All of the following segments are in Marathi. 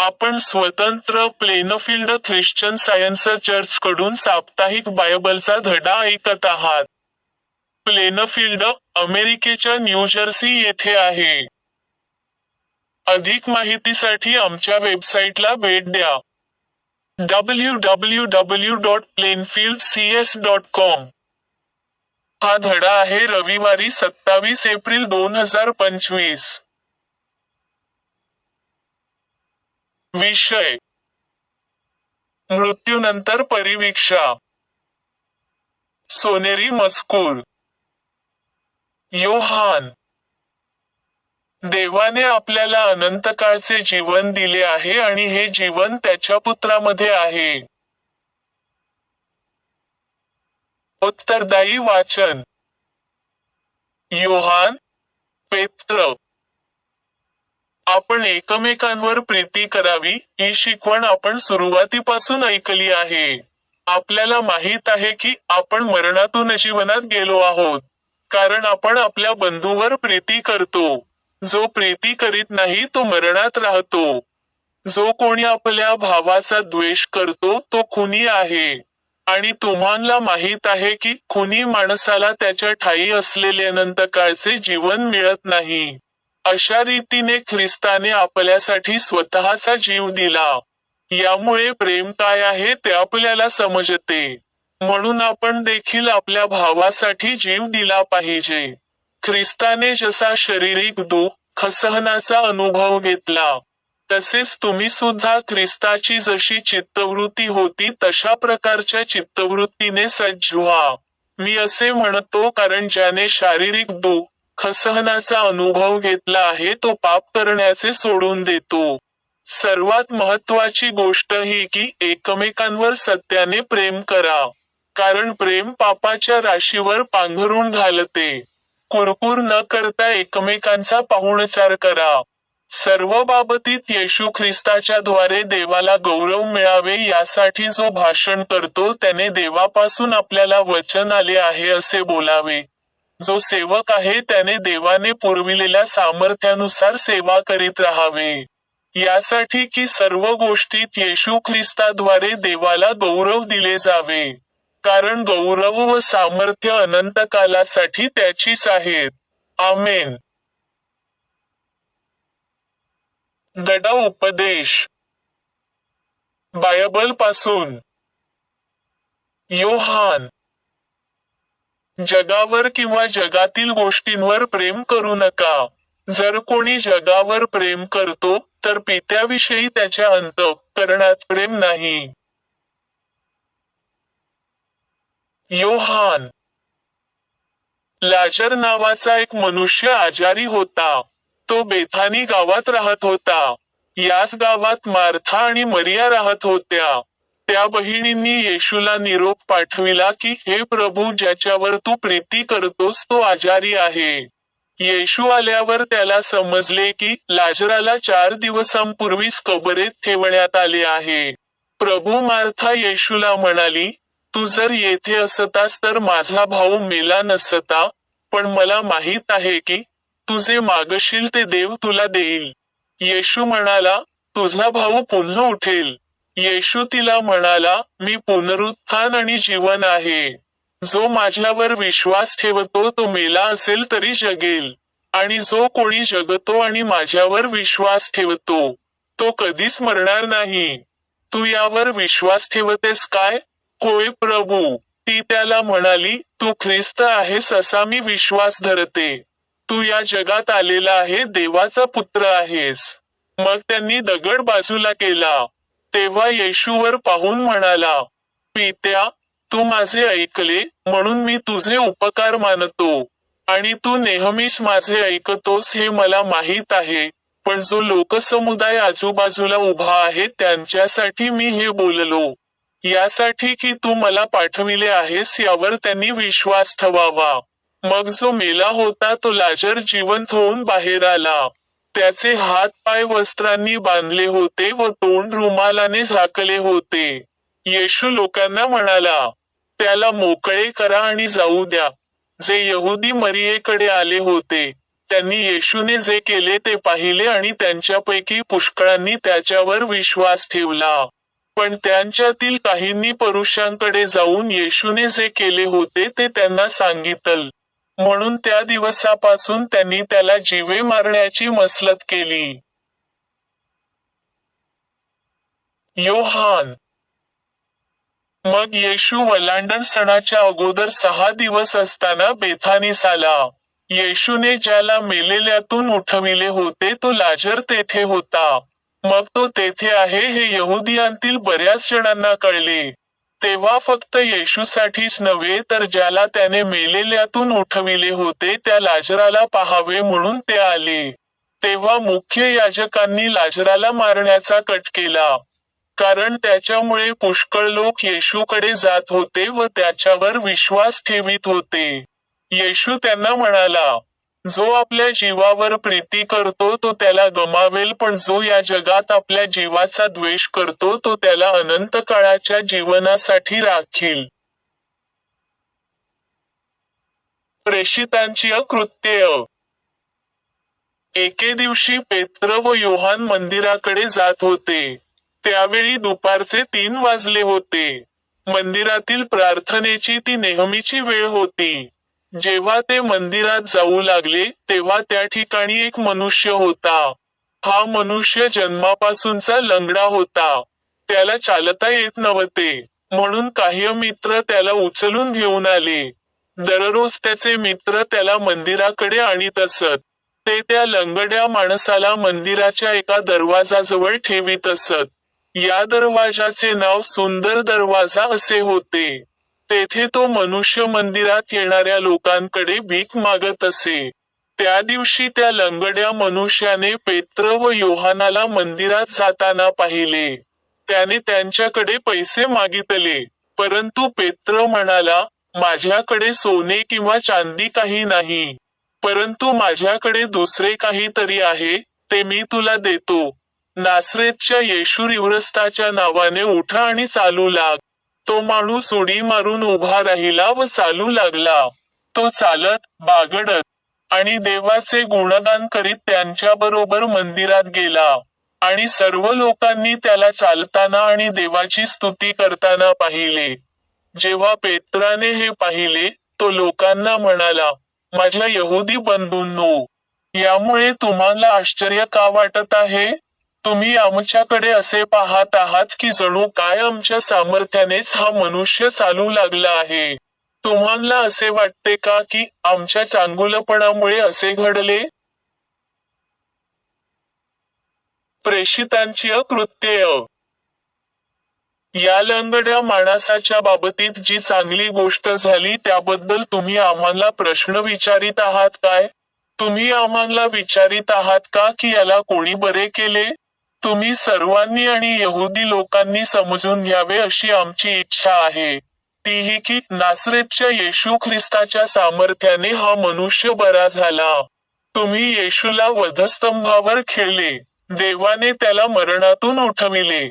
आपण स्वतंत्र प्लेनफील्ड ख्रिश्चन सायन्स चर्च कडून साप्ताहिक बायबलचा धडा ऐकत आहात. प्लेनफील्ड अमेरिकेच्या न्यूजर्सी येथे आहे. अधिक माहितीसाठी आमच्या वेबसाईटला भेट द्या. W W W dot Plainfield C S dot com हा धडा आहे रविवारी सत्तावीस एप्रिल दोन हजार पंचवीस. विषय. मृत्यूनंतर परिवीक्षा. सोनेरी मजकूर. योहान. देवाने आपल्याला अनंतकाळचे जीवन दिले आहे आणि हे जीवन त्याच्या पुत्रामध्ये आहे. उत्तरदायी वाचन. योहान पेत्र. आपण एकमेकांवर प्रीती करावी ही शिकवण आपण सुरुवातीपासून ऐकली आहे. आपल्याला माहीत आहे की आपण मरणातून जीवनात गेलो आहोत. कारण आपण आपल्या बंधूवर प्रीती करतो. जो प्रीती करीत नाही तो मरणात राहतो. जो कोणी आपल्या भावाचा द्वेष करतो तो खुनी आहे. आणि तुम्हाला माहीत आहे की खुनी माणसाला त्याच्या ठाई असलेले अनंतकाळचे जीवन मिळत नाही. अशा रीतीने ख्रिस्ताने आपल्यासाठी स्वतःचा जीव दिला. यामुळे प्रेम काय आहे ते आपल्याला समजते. म्हणून आपण देखील आपल्या भावासाठी जीव दिला पाहिजे. ख्रिस्ताने जसा शारीरिक दुःख खसहनाचा अनुभव घेतला तसेच तुम्ही सुद्धा ख्रिस्ताची जशी चित्तवृत्ती होती तशा प्रकारच्या चित्तवृत्तीने सज्ज व्हा. मी असे म्हणतो कारण ज्याने शारीरिक दुःख खसहनाचा अनुभव घेतला आहे तो पाप करण्याचे सोडून देतो. सर्वात महत्वाची गोष्ट ही की एकमेकांवर सत्याने प्रेम करा. कारण प्रेम पापाच्या राशीवर पांघरून घालते. कुरकुर न करता एकमेकांचा पाहुणचार करा. सर्व बाबतीत येशू ख्रिस्ताच्या द्वारे देवाला गौरव मिळावे यासाठी जो भाषण करतो त्याने देवापासून आपल्याला वचन आले आहे असे बोलावे. जो सेवक आहे त्याने देवाने पुरविलेल्या सामर्थ्यानुसार सेवा करीत राहावे. यासाठी की सर्व गोष्टीत येशू ख्रिस्ताद्वारे देवाला गौरव दिले जावे. कारण गौरव व सामर्थ्य अनंत कालासाठी त्याचीच आहेत. आमेन. दडा उपदेश. बायबलपासून योहान. जगावर किंवा जगातील गोष्टींवर प्रेम करू नका. जर कोणी जगावर प्रेम करतो तर पित्याविषयी त्याच्या अंत करण्यात प्रेम नाही. योहान. लाजर नावाचा एक मनुष्य आजारी होता. तो बेथानी गावात राहत होता. याच गावात मार्था आणि मरिया राहत होत्या. त्या बहिणींनी येशूला निरोप पाठविला की हे प्रभू ज्याच्यावर तू प्रीती करतोस तो आजारी आहे. येशू आल्यावर त्याला समजले की लाजराला चार दिवसांपूर्वीच कबरेत ठेवण्यात आले आहे. प्रभू मार्था येशूला म्हणाली तू जर येथे असतास तर माझा भाऊ मेला नसता पण मला माहीत आहे की तुझे मागशील ते देव तुला देईल. येशू म्हणाला तुझा भाऊ पुन्हा उठेल. येशू तिला म्हणाला मी पुनरुत्थान आणि जीवन आहे. जो माझ्यावर विश्वास ठेवतो तो मेला असेल तरी जगेल. आणि जो कोणी जगतो आणि माझ्यावर विश्वास ठेवतो तो कधीच मरणार नाही. तू यावर विश्वास ठेवतेस काय? होय प्रभू ती त्याला म्हणाली तू ख्रिस्त आहेस असा मी विश्वास धरते. तू या जगात आलेला आहे देवाचा पुत्र आहेस. मग त्यांनी दगड बाजूला केला. तेव्हा येशूवर पाहून म्हणाला पित्या तू माझे ऐकले म्हणून मी तुझे उपकार मानतो. आणि तू नेहमीच माझे ऐकतोस हे मला माहीत आहे. पण जो लोकसमुदाय आजूबाजूला उभा आहे त्यांच्यासाठी मी हे बोललो. यासाठी की तू मला पाठविले आहेस यावर त्यांनी विश्वास ठेवावा. मग जो मेला होता तो लाजर जिवंत होऊन बाहेर आला. त्याचे हात पाय वस्त्रांनी बांधले होते व तोंड रुमालाने झाकले होते. येशू लोकांना म्हणाला त्याला मोकळे करा आणि जाऊ द्या. जे यहुदी मरियेकडे आले होते त्यांनी येशूने जे केले ते पाहिले आणि त्यांच्यापैकी पुष्कळांनी त्याच्यावर विश्वास ठेवला. पण त्यांच्यातील काहींनी पुरुषांकडे जाऊन येशूने जे केले होते ते त्यांना सांगितल. म्हणून त्या दिवसापासून त्यांनी त्याला जीवे मारण्याची मसलत केली. योहान. मग येशू वलांडण सणाच्या अगोदर सहा दिवस असताना बेथानीस आला येशूने ज्याला मेलेल्यातून उठविले होते तो लाजर तेथे होता. मग तो तेथे आहे हे यहुदियांतील बऱ्याच जणांना कळले. तेव्हा फक्त येशूसाठीच नव्हे तर ज्याला त्याने मेलेल्यातून उठविले होते त्या लाजराला पाहावे म्हणून ते आले. तेव्हा मुख्य याजकांनी लाजराला मारण्याचा कट केला. कारण त्याच्यामुळे पुष्कळ लोक येशूकडे जात होते व त्याच्यावर विश्वास ठेवित होते. येशू त्यांना म्हणाला जो आपल्या जीवावर प्रीती करतो तो त्याला गमावेल पण जो या जगात आपल्या जीवाचा द्वेष करतो तो त्याला अनंत काळाच्या जीवनासाठी राखील. प्रेषितांची कृत्य एके दिवशी पेत्र व योहान मंदिराकडे जात होते. त्यावेळी दुपारचे तीन वाजले होते. मंदिरातील प्रार्थनेची ती नेहमीची वेळ होती. जेव्हा ते मंदिरात जाऊ लागले तेव्हा त्या ठिकाणी एक मनुष्य होता. हा मनुष्य जन्मापासूनचा लंगडा होता. त्याला चालता येत नव्हते. म्हणून काही मित्र त्याला उचलून घेऊन आले. दररोज त्याचे मित्र त्याला मंदिराकडे आणीत असत. ते त्या लंगड्या माणसाला मंदिराच्या एका दरवाजाजवळ ठेवीत असत. या दरवाजाचे नाव सुंदर दरवाजा असे होते. तेथे तो मनुष्य मंदिरात येणाऱ्या लोकांकडे भीक मागत असे. त्या दिवशी त्या लंगड्या मनुष्याने पेत्र व योहानाला मंदिरात जाताना पाहिले. त्याने त्यांच्याकडे पैसे मागितले. परंतु पेत्र म्हणाला माझ्याकडे सोने किंवा चांदी काही नाही. परंतु माझ्याकडे दुसरे काहीतरी आहे ते मी तुला देतो. नासरेतच्या येशू रिव्रस्ताच्या नावाने उठा आणि चालू लाग. तो माणूस उडी मारून उभा राहिला व चालू लागला. तो चालत बागडत आणि देवाचे गुणगान करीत त्यांच्याबरोबर मंदिरात गेला. आणि सर्व लोकांनी त्याला चालताना आणि देवाची स्तुती करताना पाहिले. जेव्हा पेत्राने हे पाहिले तो लोकांना म्हणाला माझ्या यहुदी बंधूंनो यामुळे तुम्हाला आश्चर्य का वाटत आहे? तुम्ही आमच्याकडे असे पाहत आहात की जणू काय आमच्या सामर्थ्यानेच हा मनुष्य चालू लागला आहे. तुम्हाला असे वाटते का की आमच्या चांगुलपणामुळे असे घडले? प्रेषितांची अकृत्यय या लंगड्या माणसाच्या बाबतीत जी चांगली गोष्ट झाली त्याबद्दल तुम्ही आम्हाला प्रश्न विचारित आहात काय? तुम्ही आम्हाला विचारित आहात का की याला कोणी बरे केले? तुम्ही सर्वांनी आणि यहुदी लोकांनी समजून घ्यावे अशी आमची इच्छा आहे. तीही की नासरेतच्या येशू ख्रिस्ताच्या सामर्थ्याने हा मनुष्य बरा झाला. तुम्ही येशूला वधस्तंभावर खेळले. देवाने त्याला मरणातून उठविले.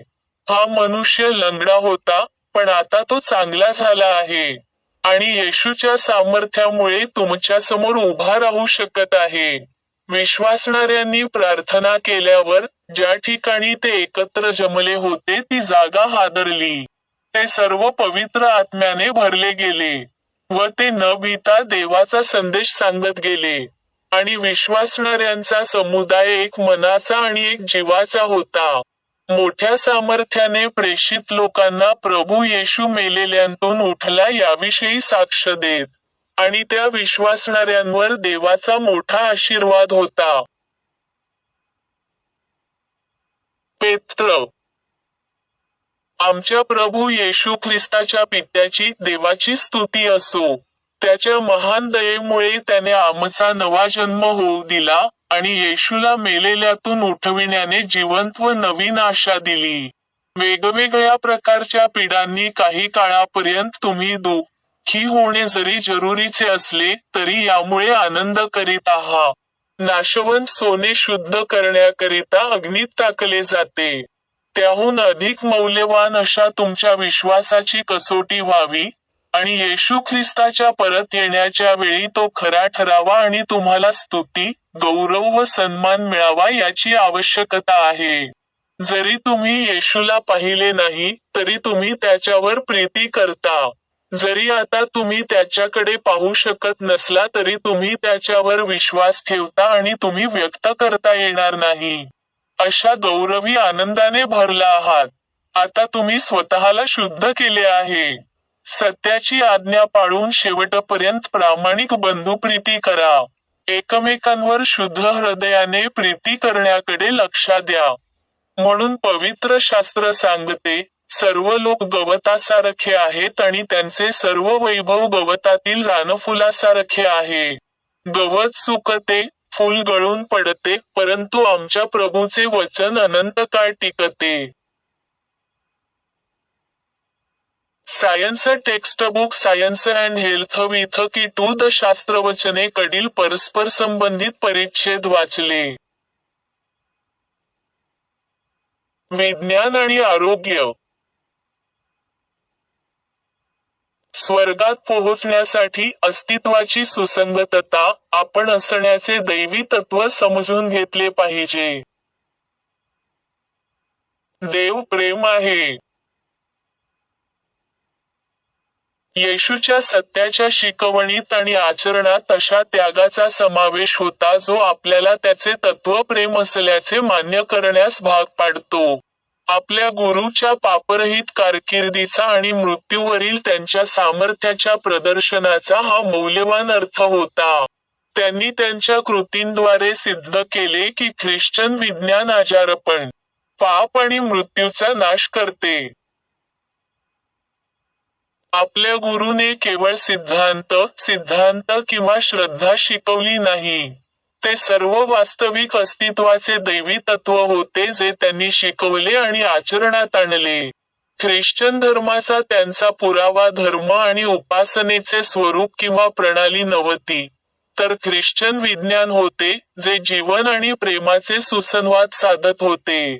हा मनुष्य लंगडा होता पण आता तो चांगला झाला आहे. आणि येशूच्या सामर्थ्यामुळे तुमच्यासमोर उभा राहू शकत आहे. विश्वासणाऱ्यांनी प्रार्थना केल्यावर ज्या ठिकाणी ते एकत्र जमले होते ती जागा हादरली. ते सर्व पवित्र आत्म्याने भरले गेले व ते न भीता देवाचा संदेश सांगत गेले. आणि विश्वासणाऱ्यांचा समुदाय एक मनाचा आणि एक जीवाचा होता. मोठ्या सामर्थ्याने प्रेषित लोकांना प्रभू येशू मेलेल्यांतून उठला याविषयी साक्ष देत. आणि त्या विश्वासणाऱ्यांवर देवाचा मोठा आशीर्वाद होता. पेत्र. आमच्या प्रभू येशू ख्रिस्ताच्या पित्याची देवाची स्तुती असो. त्याच्या महान दयेमुळे त्याने आमचा नवा जन्म होऊ दिला आणि येशूला मेलेल्यातून उठविण्याने जिवंत व नवीन आशा दिली. वेगवेगळ्या प्रकारच्या पिढांनी काही काळापर्यंत तुम्ही दुःखी होणे जरी जरुरीचे असले तरी यामुळे आनंद करीत आहात. नाशवंत सोने शुद्ध करण्याकरिता अग्नीत टाकले जाते. त्याहून अधिक मौल्यवान अशा तुमच्या विश्वासाची कसोटी व्हावी आणि येशू ख्रिस्ताच्या परत येण्याच्या वेळी तो खरा ठरावा आणि तुम्हाला स्तुती गौरव व सन्मान मिळावा याची आवश्यकता आहे. जरी तुम्ही येशूला पाहिले नाही तरी तुम्ही त्याच्यावर प्रीती करता. जरी आता तुम्ही त्याच्याकडे पाहू शकत नसला तरी तुम्ही त्याच्यावर विश्वास ठेवता आणि तुम्ही व्यक्त करता येणार नाही. अशा गौरवी आनंदाने भरला आहात. आता तुम्ही स्वतःला शुद्ध केले आहे. सत्याची आज्ञा पाळून शेवटपर्यंत प्रामाणिक बंधुप्रीती करा. एकमेकांवर शुद्ध हृदयाने प्रीती करण्याकडे लक्ष द्या. म्हणून पवित्र शास्त्र सांगते सर्व लोक गवतासारखे आहेत आणि त्यांचे सर्व वैभव गवतातील रानफुलासारखे आहे. गवत सुकते फुल गळून पडते परंतु आमच्या प्रभूचे वचन अनंत काळ टिकते. Science textbook science and health with key to the शास्त्रवचने कडील परस्पर संबंधित परिच्छेद वाचले. विज्ञान आणि आरोग्य. स्वर्गात पोहोचण्यासाठी अस्तित्वाची सुसंगतता आपण असण्याचे दैवी तत्व समजून घेतले पाहिजे. देव प्रेम आहे. येशूच्या सत्याच्या शिकवणीत आणि आचरणात अशा त्यागाचा समावेश होता जो आपल्याला त्याचे तत्व प्रेम असल्याचे मान्य करण्यास भाग पाडतो. आपल्या गुरुच्या पापरहित कारकिर्दीचा आणि मृत्यूवरील त्यांच्या सामर्थ्याच्या प्रदर्शनाचा हा मौल्यवान अर्थ होता. त्यांनी त्यांच्या कृतींद्वारे सिद्ध केले की ख्रिश्चन विज्ञान आजारपण पाप आणि मृत्यूचा नाश करते. आपल्या गुरुने केवळ सिद्धांत सिद्धांत किंवा श्रद्धा शिकवली नाही. ते सर्व वास्तविक अस्तित्वाचे दैवी तत्व होते जे त्यांनी शिकवले आणि आचरणात आणले. ख्रिश्चन धर्माचा त्यांचा पुरावा धर्म आणि उपासनेचे स्वरूप किंवा प्रणाली नव्हती. तर ख्रिश्चन विज्ञान होते जे जीवन आणि प्रेमाचे सुसंवाद साधत होते.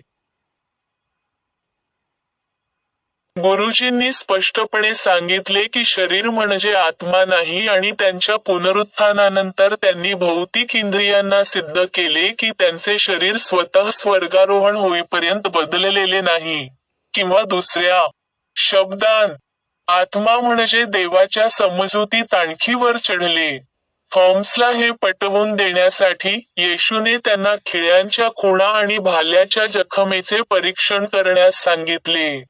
गुरुजींनी स्पष्टपणे सांगितले की शरीर म्हणजे आत्मा नाही आणि त्यांच्या पुनरुत्थानानंतर त्यांनी भौतिक इंद्रियांना सिद्ध केले की त्यांचे शरीर स्वतः स्वर्गारोहण होईपर्यंत बदललेले नाही. किंवा दुसऱ्या शब्दान आत्मा म्हणजे देवाच्या समजुतीत आणखी वर चढले. थॉम्सला हे पटवून देण्यासाठी येशूने त्यांना खिळ्यांच्या खुणा आणि भाल्याच्या जखमेचे परीक्षण करण्यास सांगितले.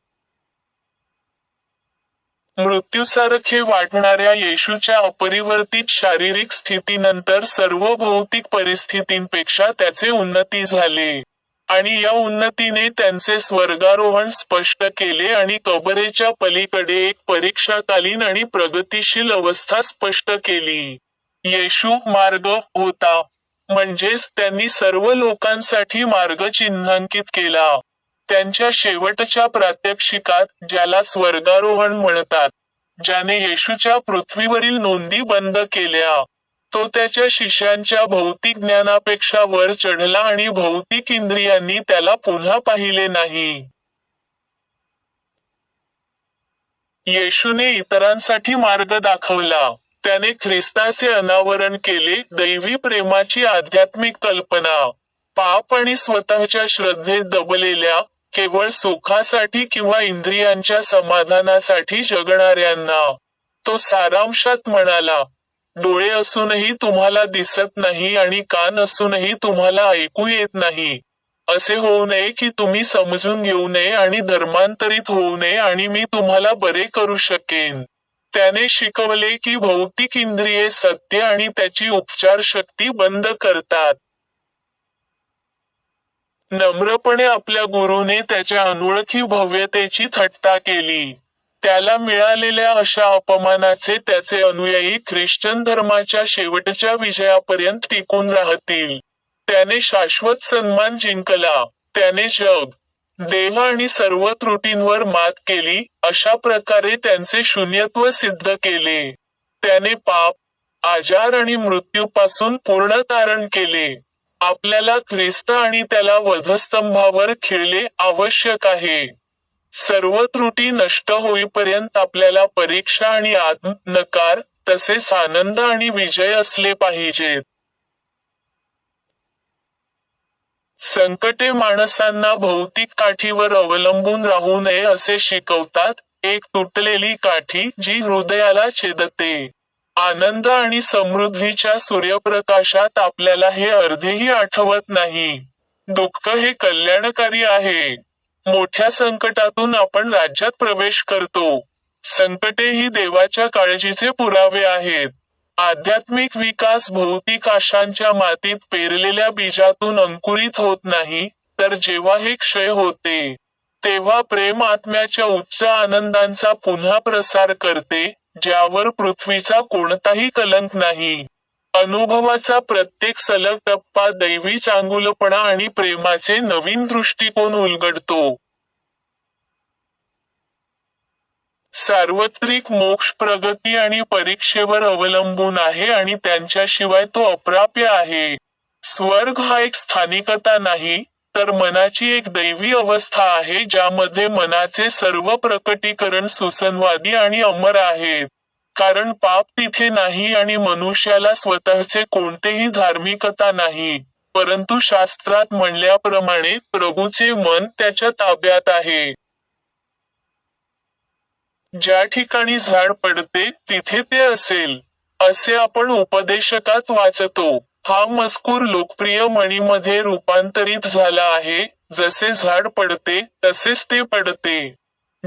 मृत्यूसारखे वाटणाऱ्या येशूच्या अपरिवर्तित शारीरिक स्थितीनंतर सर्व भौतिक परिस्थितींपेक्षा त्याचे उन्नती झाले. आणि या उन्नतीने त्यांचे स्वर्गारोहण स्पष्ट केले आणि कबरेच्या पलीकडे एक परीक्षाकालीन आणि प्रगतिशील अवस्था स्पष्ट केली. येशू मार्ग होता म्हणजेच त्यांनी सर्व लोकांसाठी मार्ग चिन्हांकित केला. त्यांच्या शेवटच्या प्रात्यक्षिकात ज्याला स्वर्गारोहण म्हणतात ज्याने येशूच्या पृथ्वीवरील नोंदी बंद केल्या तो त्याच्या शिष्यांच्या भौतिक ज्ञानापेक्षा वर चढला आणि भौतिक इंद्रियांनी त्याला पुन्हा पाहिले नाही. येशूने इतरांसाठी मार्ग दाखवला. त्याने ख्रिस्ताचे अनावरण केले दैवी प्रेमाची आध्यात्मिक कल्पना. पाप आणि स्वतःच्या श्रद्धेत दबलेल्या केवळ सुखासाठी किंवा इंद्रियांच्या समाधानासाठी जगणाऱ्यांना. तो सारांशात म्हणाला डोळे असूनही तुम्हाला दिसत नाही आणि कान असूनही तुम्हाला ऐकू येत नाही. असे होऊ नये की तुम्ही समजून घेऊ नये आणि धर्मांतरित होऊ नये आणि मी तुम्हाला बरे करू शकेन. त्याने शिकवले की भौतिक इंद्रिये सत्य आणि त्याची उपचार शक्ती बंद करतात. नम्रपणे आपल्या गुरुने त्याच्या अनोळखी भव्यतेची थट्टा केली. त्याला मिळालेल्या अशा अपमानाचे त्याचे अनुयायी ख्रिश्चन धर्माच्या शेवटच्या विजयापर्यंत टिकून राहतील. त्याने शाश्वत सन्मान जिंकला. त्याने जग देह आणि सर्व त्रुटींवर मात केली अशा प्रकारे त्यांचे शून्यत्व सिद्ध केले. त्याने पाप आजार आणि मृत्यूपासून पूर्ण तारण केले. आपल्याला ख्रिस्त आणि त्याला वधस्तंभावर खेळले आवश्यक आहे. सर्व त्रुटी नष्ट होईपर्यंत आपल्याला परीक्षा आणि आत्म नकार तसेच आनंद आणि विजय असले पाहिजेत. संकटे माणसांना भौतिक काठीवर अवलंबून राहू नये असे शिकवतात एक तुटलेली काठी जी हृदयाला छेदते. आनंद आणि समृद्धीच्या सूर्यप्रकाशात आपल्याला हे अर्धेही आठवत नाही. दुःख हे कल्याणकारी आहे. मोठ्या संकटातून आपण राज्यात प्रवेश करतो. संकटे ही देवाच्या काळजीचे पुरावे आहेत. आध्यात्मिक विकास भौतिक आशांच्या मातीत पेरलेल्या बीजातून अंकुरित होत नाही तर जेव्हा हे क्षय होते तेव्हा प्रेम आत्म्याच्या उच्च आनंदांचा पुन्हा प्रसार करते ज्यावर पृथ्वीचा कोणताही कलंक नाही. अनुभवाचा प्रत्येक सलग टप्पा दैवी चांगुलपणा आणि प्रेमाचे नवीन दृष्टिकोन उलगडतो. सार्वत्रिक मोक्ष प्रगती आणि परीक्षेवर अवलंबून आहे आणि त्यांच्याशिवाय तो अप्राप्य आहे. स्वर्ग हा एक स्थानिकता नाही तर मनाची एक दैवी अवस्था आहे ज्यामध्ये मनाचे सर्व प्रकटीकरण सुसंवादी आणि अमर आहेत कारण पाप तिथे नाही आणि मनुष्याला स्वतःचे कोणतेही धार्मिकता नाही. परंतु शास्त्रात म्हणल्याप्रमाणे प्रभूचे मन त्याच्या ताब्यात आहे. ज्या ठिकाणी झाड पडते तिथे ते असेल असे आपण उपदेशकात वाचतो. हा मजकूर लोकप्रिय मणीमध्ये रूपांतरित झाला आहे. जसे झाड पडते तसेच ते पडते.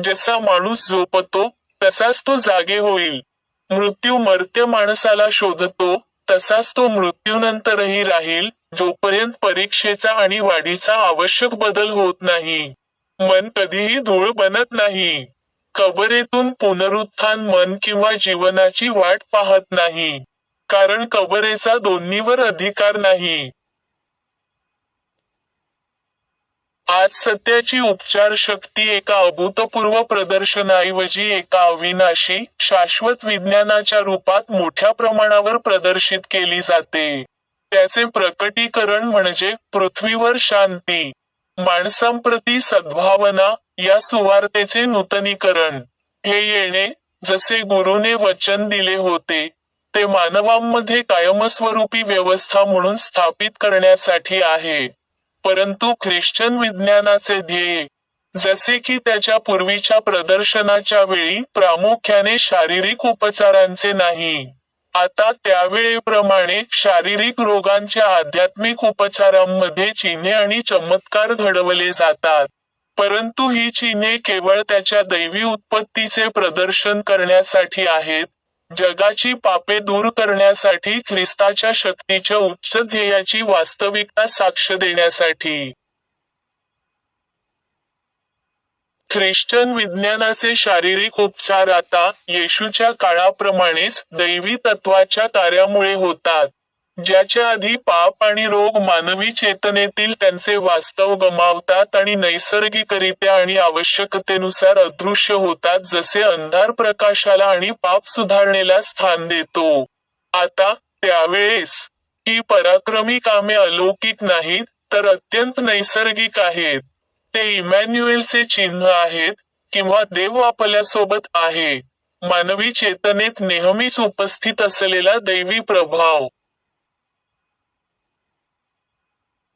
जसा माणूस झोपतो तसाच तो जागे होईल. मृत्यू मर्त्य माणसाला शोधतो तसाच तो मृत्यूनंतरही राहील जोपर्यंत परीक्षेचा आणि वाढीचा आवश्यक बदल होत नाही. मन कधीही धूळ बनत नाही. कबरेतून पुनरुत्थान मन किंवा जीवनाची वाट पाहत नाही. कारण कबरेचा दोन्हीवर अधिकार नाही. आज सत्याची उपचार शक्ती एका अभूतपूर्व प्रदर्शनाऐवजी एका अविनाशी शाश्वत विज्ञानाच्या रूपात मोठ्या प्रमाणावर प्रदर्शित केली जाते. त्याचे प्रकटीकरण म्हणजे पृथ्वीवर शांती माणसांप्रती सद्भावना या सुवार्तेचे नूतनीकरण. हे येणे जसे गुरुने वचन दिले होते ते मानवांमध्ये कायमस्वरूपी व्यवस्था म्हणून स्थापित करण्यासाठी आहे. परंतु ख्रिश्चन विज्ञानाचे ध्येय जसे की त्याच्या पूर्वीच्या प्रदर्शनाच्या वेळी प्रामुख्याने शारीरिक उपचारांचे नाही आता त्यावेळेप्रमाणे शारीरिक रोगांच्या आध्यात्मिक उपचारांमध्ये चिन्हे आणि चमत्कार घडवले जातात. परंतु ही चिन्हे केवळ त्याच्या दैवी उत्पत्तीचे प्रदर्शन करण्यासाठी आहेत जगाची पापे दूर करण्यासाठी ख्रिस्ताच्या शक्तीच्या उच्च ध्येयाची वास्तविकता साक्ष देण्यासाठी. ख्रिश्चन विज्ञानाचे शारीरिक उपचार आता येशूच्या काळाप्रमाणेच दैवी तत्वाच्या कार्यामुळे होतात. ज्याच्या आधी पाप आणि रोग मानवी चेतनेतील त्यांचे वास्तव गमावतात आणि नैसर्गिकरित्या आणि आवश्यकतेनुसार अदृश्य होतात जसे अंधार प्रकाशाला आणि पाप सुधारणेला स्थान देतो. आता त्यावेळेस ही पराक्रमी कामे अलौकिक नाहीत तर अत्यंत नैसर्गिक आहेत. ते इमॅन्युएलचे चिन्ह आहेत किंवा देव आपल्यासोबत आहे. मानवी चेतनेत नेहमीच उपस्थित असलेला दैवी प्रभाव.